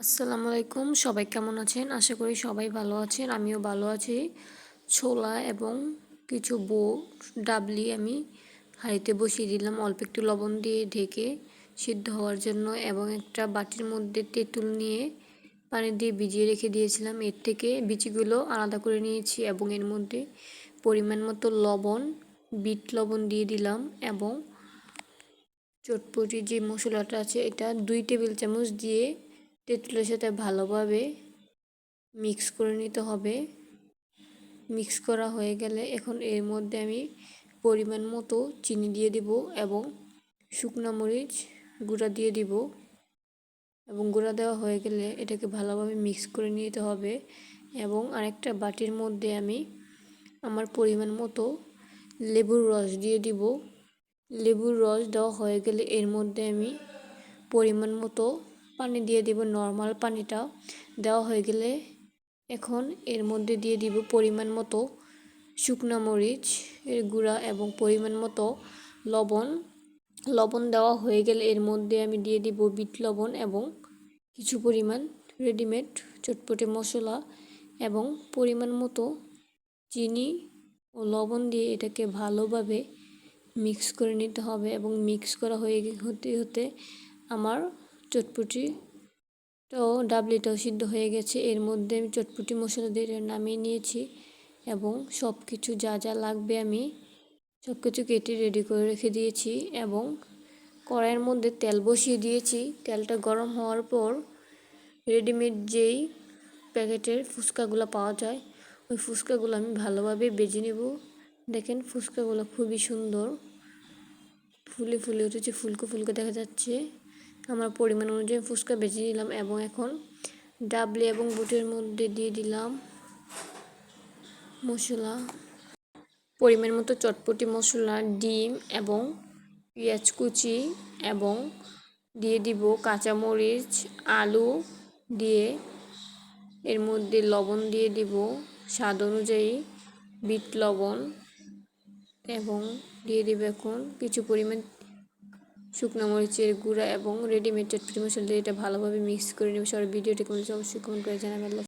আসসালামু আলাইকুম। সবাই কেমন আছেন? আশা করি সবাই ভালো আছেন। আমিও ভালো আছি। ছোলা এবং কিছু বুট ডাবলি আমি হাঁড়িতে বসিয়ে দিলাম। অল্প একটু লবণ দিয়ে ঢেকে সিদ্ধ হওয়ার জন্য এবং একটা বাটির মধ্যে তেঁতুল নিয়ে পানি দিয়ে ভিজিয়ে রেখে দিয়েছিলাম। এর থেকে বিচিগুলো আলাদা করে নিয়েছি এবং এর মধ্যে পরিমাণ মতো লবণ, বিট লবণ দিয়ে দিলাম এবং চটপটি যে মশলাটা আছে, এটা দুই টেবিল চামচ দিয়ে তেঁতুলের সাথে ভালোভাবে মিক্স করে নিতে হবে। মিক্স করা হয়ে গেলে এখন এর মধ্যে আমি পরিমাণ মতো চিনি দিয়ে দিব এবং শুকনো মরিচ গুঁড়া দিয়ে দিব। এবং গুঁড়া দেওয়া হয়ে গেলে এটাকে ভালোভাবে মিক্স করে নিতে হবে এবং আরেকটা বাটির মধ্যে আমি আমার পরিমাণ মতো লেবুর রস দিয়ে দিব। লেবুর রস দেওয়া হয়ে গেলে এর মধ্যে আমি পরিমাণ মতো পানি দিয়ে দিব নর্মাল পানিটা দেওয়া হয়ে গেলে এখন এর মধ্যে দিয়ে দিব পরিমাণ মতো শুকনা মরিচ, এর গুঁড়া এবং পরিমাণ মতো লবণ। লবণ দেওয়া হয়ে গেলে এর মধ্যে আমি দিয়ে দিব বিট লবণ এবং কিছু পরিমাণ রেডিমেড চটপটে মশলা এবং পরিমাণ মতো চিনি ও লবণ দিয়ে এটাকে ভালোভাবে মিক্স করে নিতে হবে এবং মিক্স করা হয়ে হতে হতে আমার চটপটিটাও ডাবলিটাও সিদ্ধ হয়ে গেছে। এর মধ্যে আমি চটপুটি মশলা দিয়ে নামিয়ে নিয়েছি এবং সব কিছু যা যা লাগবে আমি সব কিছু কেটে রেডি করে রেখে দিয়েছি এবং কড়াইয়ের মধ্যে তেল বসিয়ে দিয়েছি। তেলটা গরম হওয়ার পর রেডিমেড যেই প্যাকেটের ফুচকাগুলো পাওয়া যায়, ওই ফুচকাগুলো আমি ভালোভাবে বেজে নেব। দেখেন ফুচকাগুলো খুবই সুন্দর, ফুলে ফুলে উঠেছে, ফুলকো ফুলকো দেখা যাচ্ছে। আমার পরিমাণ অনুযায়ী ফুচকা বেছে নিলাম এবং এখন ডাবলি এবং বুটের মধ্যে দিয়ে দিলাম মশলা। পরিমাণ মতো চটপটি মশলা, ডিম এবং পেঁয়াজ কুচি এবং দিয়ে দিব কাঁচামরিচ, আলু দিয়ে। এর মধ্যে লবণ দিয়ে দিব, স্বাদ অনুযায়ী বিট লবণ এবং দিয়ে দিব এখন কিছু পরিমাণ শুকনো মরিচের গুঁড়া এবং রেডিমেড চটপটি মশলা দিয়ে এটা ভালোভাবে মিক্স করে নেবে। সবার ভিডিওটি কমেন্ট অবশ্যই কমেন্ট করে জানাবেন।